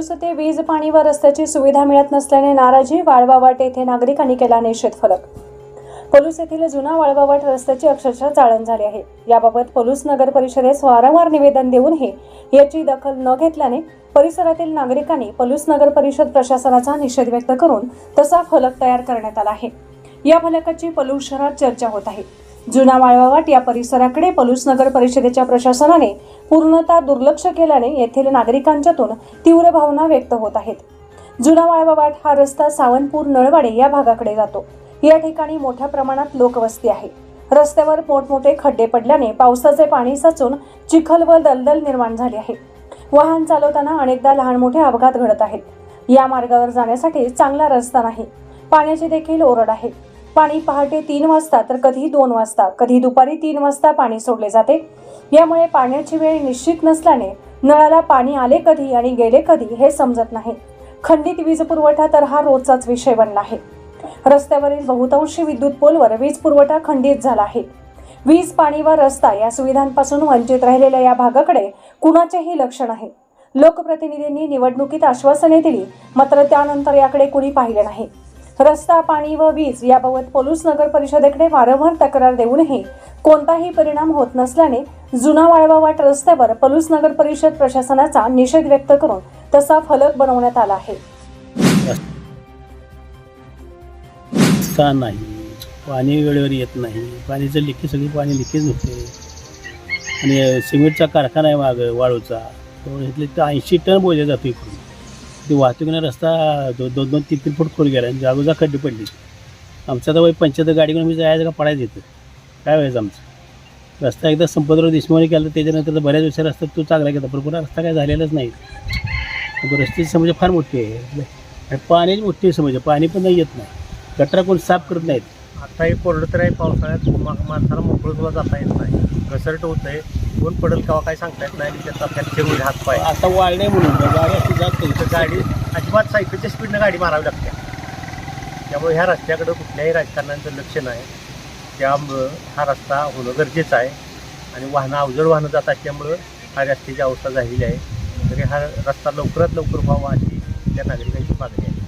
पलूस ते वीज पाणी व रस्त्याची सुविधा मिळत नसल्याने नाराजी वाळवावाट येथे नागरिकांनी केला निषेध फलक. पलूस येथील जुना वाळवावाट रस्त्याची अक्षरशः चाळण झाली आहे. याबाबत पलूस नगर परिषदेस वारंवार निवेदन देऊनही याची दखल न घेतल्याने परिसरातील नागरिकांनी पलूस नगर परिषद प्रशासनाचा निषेध व्यक्त करून तसा फलक तयार करण्यात आला आहे. या फलकाची पलूस शहरात चर्चा होत आहे. जुना वाळवावाट या परिसराकडे पलूस नगर परिषदेच्या प्रशासनाने पूर्णतः दुर्लक्ष केल्याने येथील नागरिकांच्यातून तीव्र भावना व्यक्त होत आहेत. जुना वाळवावाट हा रस्ता सावनपूर नळवाडे या भागाकडे जातो. या ठिकाणी मोठ्या प्रमाणात लोकवस्ती आहे. रस्त्यावर मोठमोठे खड्डे पडल्याने पावसाचे पाणी साचून चिखल व दलदल निर्माण झाली आहे. वाहन चालवताना अनेकदा लहान मोठे अपघात घडत आहेत. या मार्गावर जाण्यासाठी चांगला रस्ता नाही. पाण्याची देखील ओरड आहे. पाणी पहाटे तीन वाजता तर कधी दोन वाजता कधी दुपारी तीन वाजता पाणी सोडले जाते. यामुळे पाण्याची वेळ निश्चित नसल्याने नळाला पाणी आले कधी आणि गेले कधी हे समजत नाही. खंडित वीज पुरवठा तर हा रोजचाच विषय बनला आहे. रस्त्यावरील बहुतांशी विद्युत पोलवर वीज पुरवठा खंडित झाला आहे. वीज पाणी व रस्ता या सुविधांपासून वंचित राहिलेल्या या भागाकडे कुणाचेही लक्ष नाही. लोकप्रतिनिधींनी निवडणुकीत आश्वासने दिली मात्र त्यानंतर याकडे कुणी पाहिले नाही. रस्ता पाणी व वीज याबाबत पोलूस नगर परिषदेकडे वारंवार तक्रार देऊनही कोणताही परिणाम होत नसल्याने जुना वाळवावाट रस्त्यावर पलूस नगर परिषद प्रशासनाचा निषेध व्यक्त करून तसा फलक बनवण्यात आला आहे. नाही पाणी वेळेवर येत नाही पाणीचं लिकेज सगळी पाणी लिकेज होते. आणि सिमेंटचा कारखाना आहे माग वाळूचा. तो घेतले तर ऐंशी टन बोलले जातो इकडून. ती वाहतुकीने रस्ता दो दोन दोन तीन तीन फूट खोल गेला आणि जागोजा खड्डे पडली. आमचा तर वय पंच्याहत्तर गाडी घेऊन मी जायचं का पडायचं येतं काय व्हायचं आमचं? रस्ता एकदा संपतराव देशमुख केला तर त्याच्यानंतर तर बऱ्याच वर्षा रस्ता तो चांगला गेला पण पुन्हा रस्ता काय झालेलाच नाही. रस्त्याची समस्या फार मोठी आहे. आणि पाण्याची मोठी आहे पाणी पण नाही येत नाही. गटरा कोण साफ करत नाहीत. आता हे कोरडं तर आहे पावसाळ्यात माणसाला मोकळं सुद्धा जाता येत नाही. घसरट होत आहे. कोण पडेल केव्हा काय सांगता येत नाही त्याचा फ्रॅक्चर होईल हात पाय. आता वाळणे म्हणून गाडी अशी जात नाही. तर गाडी अजिबात सायकलच्या स्पीडनं गाडी मारावी लागते. त्यामुळे ह्या रस्त्याकडं कुठल्याही राजकारणाचं लक्ष नाही. त्यामुळं हा रस्ता होणं गरजेचं आहे. आणि वाहनं अवजड वाहनं जात असल्यामुळं हा रस्त्याची अवस्था झालेली आहे. तरी हा रस्ता लवकरात लवकर व्हावा अशी त्या नागरिकांची मागणी आहे.